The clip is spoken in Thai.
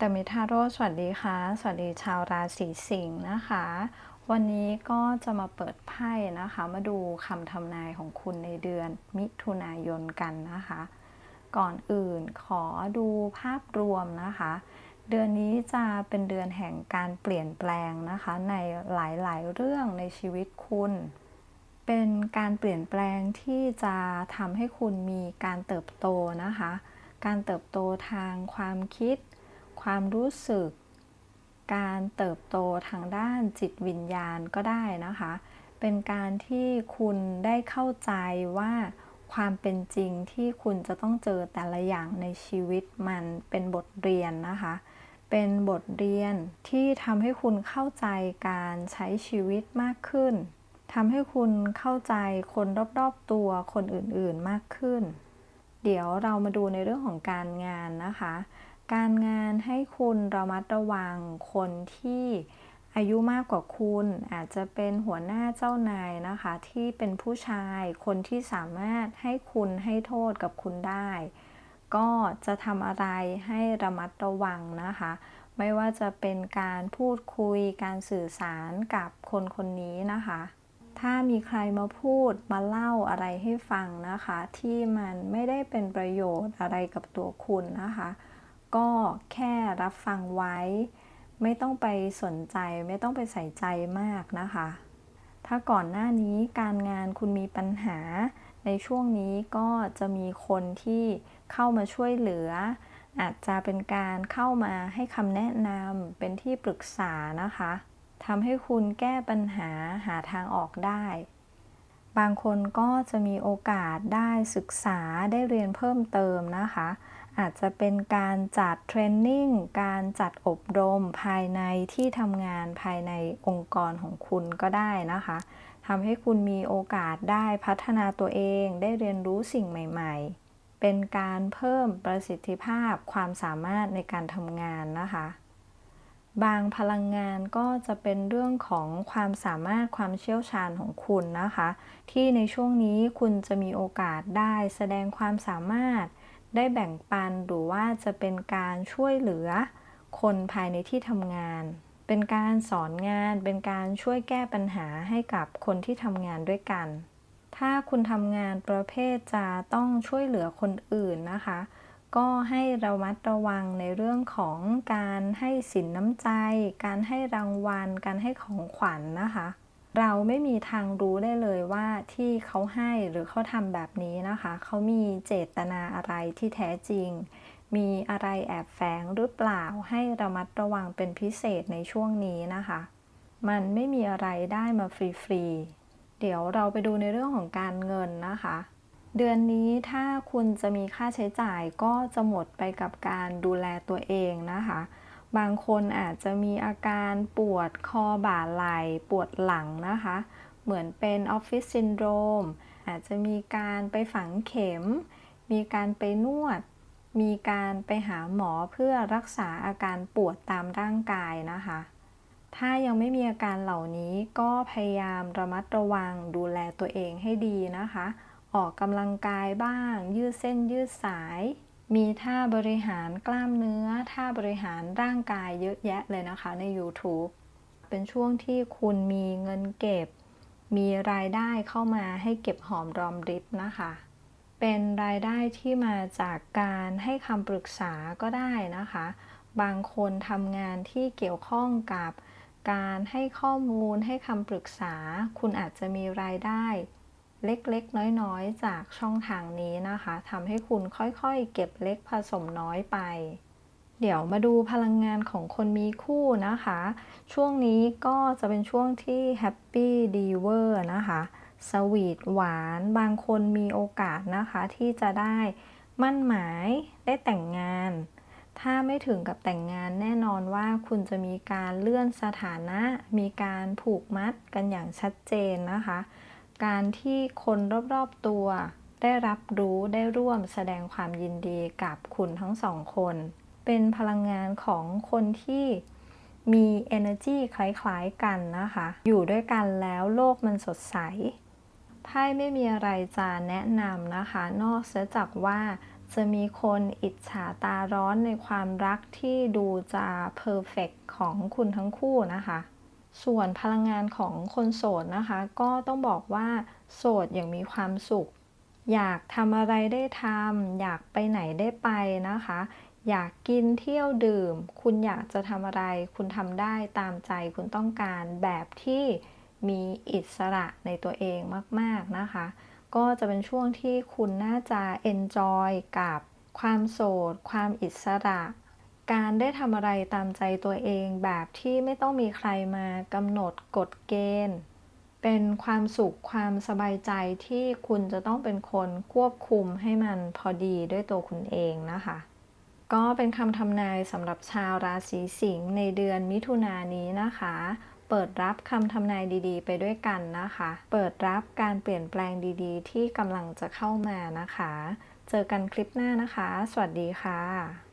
แต่มิทาโร่สวัสดีค่ะ สวัสดีชาวราศีสิงห์นะคะ วันนี้ก็จะมาเปิดไพ่นะคะ มาดูคำทำนายของคุณในเดือนมิถุนายนกันนะคะ ก่อนอื่นขอดูภาพรวมนะคะ เดือนนี้จะเป็นเดือนแห่งการเปลี่ยนแปลงนะคะ ในหลายๆเรื่องในชีวิตคุณ เป็นการเปลี่ยนแปลงที่จะทำให้คุณมีการเติบโตนะคะ การเติบโตทางความคิด ความรู้สึก การเติบโตทางด้านจิตวิญญาณก็ได้นะคะ เป็นการที่คุณได้เข้าใจว่าความเป็นจริงที่คุณจะต้องเจอแต่ละอย่างในชีวิตมันเป็นบทเรียนนะคะ เป็นบทเรียนที่ทำให้คุณเข้าใจการใช้ชีวิตมากขึ้นทำให้คุณเข้าใจคนรอบๆตัวคนอื่นๆมากขึ้น เดี๋ยวเรามาดูในเรื่องของการงานนะคะ การงานให้คุณระมัดระวังคนที่อายุมากกว่าคุณ อาจจะเป็นหัวหน้าเจ้านายนะคะ ที่เป็นผู้ชายคนที่สามารถให้คุณให้โทษกับคุณได้ ก็จะทำอะไรให้ระมัดระวังนะคะ ไม่ว่าจะเป็นการพูดคุยการสื่อสารกับคนคนนี้นะคะ ถ้ามีใครมาพูดมาเล่าอะไรให้ฟังนะคะ ที่มันไม่ได้เป็นประโยชน์อะไรกับตัวคุณนะคะ ก็แค่รับฟังไว้ ไม่ต้องไปสนใจไม่ต้องไปใส่ใจมากนะคะ ถ้าก่อนหน้านี้การงานคุณมีปัญหา ในช่วงนี้ก็จะมีคนที่เข้ามาช่วยเหลือ อาจจะเป็นการเข้ามาให้คำแนะนำเป็นที่ปรึกษานะคะทำให้คุณแก้ปัญหาหาทางออกได้ บางคนก็จะมีโอกาสได้ศึกษาได้เรียนเพิ่มเติมนะคะ อาจจะเป็นการจัดเทรนนิ่ง การจัดอบรมภายในที่ทำงานภายในองค์กรของคุณก็ได้นะคะทำให้คุณมีโอกาสได้พัฒนาตัวเอง ได้เรียนรู้สิ่งใหม่ ๆ เป็นการเพิ่มประสิทธิภาพความสามารถในการทำงานนะคะ บางพลังงานก็จะเป็นเรื่องของความสามารถความเชี่ยวชาญของคุณนะคะ ที่ในช่วงนี้คุณจะมีโอกาสได้แสดงความสามารถ ได้แบ่งปันหรือว่าจะเป็นการช่วยเหลือ คนภายในที่ทำงาน เป็นการสอนงาน เป็นการช่วยแก้ปัญหาให้กับคนที่ทำงานด้วยกัน ถ้าคุณทำงานประเภทจะต้องช่วยเหลือคนอื่นนะคะ ก็ให้ระมัดระวังในเรื่องของการให้สินน้ำใจ การให้รางวัล การให้ของขวัญนนะคะ เราไม่มีทางรู้ได้เลยว่าที่เขาให้หรือเขาทำแบบนี้นะคะ เขามีเจตนาอะไรที่แท้จริง มีอะไรแอบแฝงหรือเปล่าให้ระมัดระวังเป็นพิเศษในช่วงนี้นะคะ มันไม่มีอะไรได้มาฟรีๆ เดี๋ยวเราไปดูในเรื่องของการเงินนะคะ เดือนนี้ถ้าคุณจะมีค่าใช้จ่ายก็จะหมดไปกับการดูแลตัวเองนะคะ บางคนอาจจะมีอาการปวดคอบ่าไหล่ปวดหลังนะคะ เหมือนเป็นออฟฟิศซินโดรมอาจจะมีการไปฝังเข็ม มีการไปนวด มีการไปหาหมอเพื่อรักษาอาการปวดตามร่างกายนะคะ ถ้ายังไม่มีอาการเหล่านี้ก็พยายามระมัดระวังดูแลตัวเองให้ดีนะคะ ออกกำลังกายบ้าง ยืดเส้นยืดสาย มีท่าบริหารกล้ามเนื้อ ท่าบริหารร่างกายเยอะแยะเลยนะคะใน YouTube เป็นช่วงที่คุณมีเงินเก็บ มีรายได้เข้ามาให้เก็บหอมรอมริบนะคะ เป็นรายได้ที่มาจากการให้คำปรึกษาก็ได้นะคะ บางคนทำงานที่เกี่ยวข้องกับการให้ข้อมูลให้คำปรึกษา คุณอาจจะมีรายได้ เล็กๆ น้อยๆ จากช่องทางนี้นะคะทำให้คุณค่อยๆ เก็บเล็กผสมน้อยไป เดี๋ยวมาดูพลังงานของคนมีคู่นะคะ ช่วงนี้ก็จะเป็นช่วงที่แฮปปี้ดีเวอร์นะคะสวีทหวานบางคนมีโอกาสนะคะที่จะได้มั่นหมายได้แต่งงาน ถ้าไม่ถึงกับแต่งงานแน่นอนว่าคุณจะมีการเลื่อนสถานะ มีการผูกมัดกันอย่างชัดเจนนะคะ การที่คนรอบๆตัว ได้รับรู้ได้ร่วมแสดงความยินดีกับคุณทั้งสองคน เป็นพลังงานของคนที่มี energy คล้ายๆกันนะคะ อยู่ด้วยกันแล้วโลกมันสดใสไพ่ไม่มีอะไรจะแนะนำนะคะ นอกเสียจากว่าจะมีคนอิจฉาตาร้อนในความรักที่ดูจะเพอร์เฟกของคุณทั้งคู่นะคะ ส่วนพลังงานของคนโสดนะคะ ก็ต้องบอกว่าโสดอย่างมีความสุข อยากทำอะไรได้ทำอยากไปไหนได้ไปนะคะ อยากกินเที่ยวดื่ม คุณอยากจะทำอะไร คุณทำได้ตามใจคุณต้องการแบบที่มีอิสระในตัวเองมาก ๆ นะคะ ก็จะเป็นช่วงที่คุณน่าจะ enjoy กับความโสด ความอิสระ การได้ทำอะไรตามใจตัวเองแบบที่ไม่ต้องมีใครมากำหนดกฎเกณฑ์ เป็นความสุขความสบายใจที่คุณจะต้องเป็นคนควบคุมให้มันพอดีด้วยตัวคุณเองนะคะ ก็เป็นคำทำนายสำหรับชาวราศีสิงห์ในเดือนมิถุนายนนี้นะคะ เปิดรับคำทำนายดีๆ ไปด้วยกันนะคะ เปิดรับการเปลี่ยนแปลงดีๆ ที่กำลังจะเข้ามานะคะ เจอกันคลิปหน้านะคะ สวัสดีค่ะ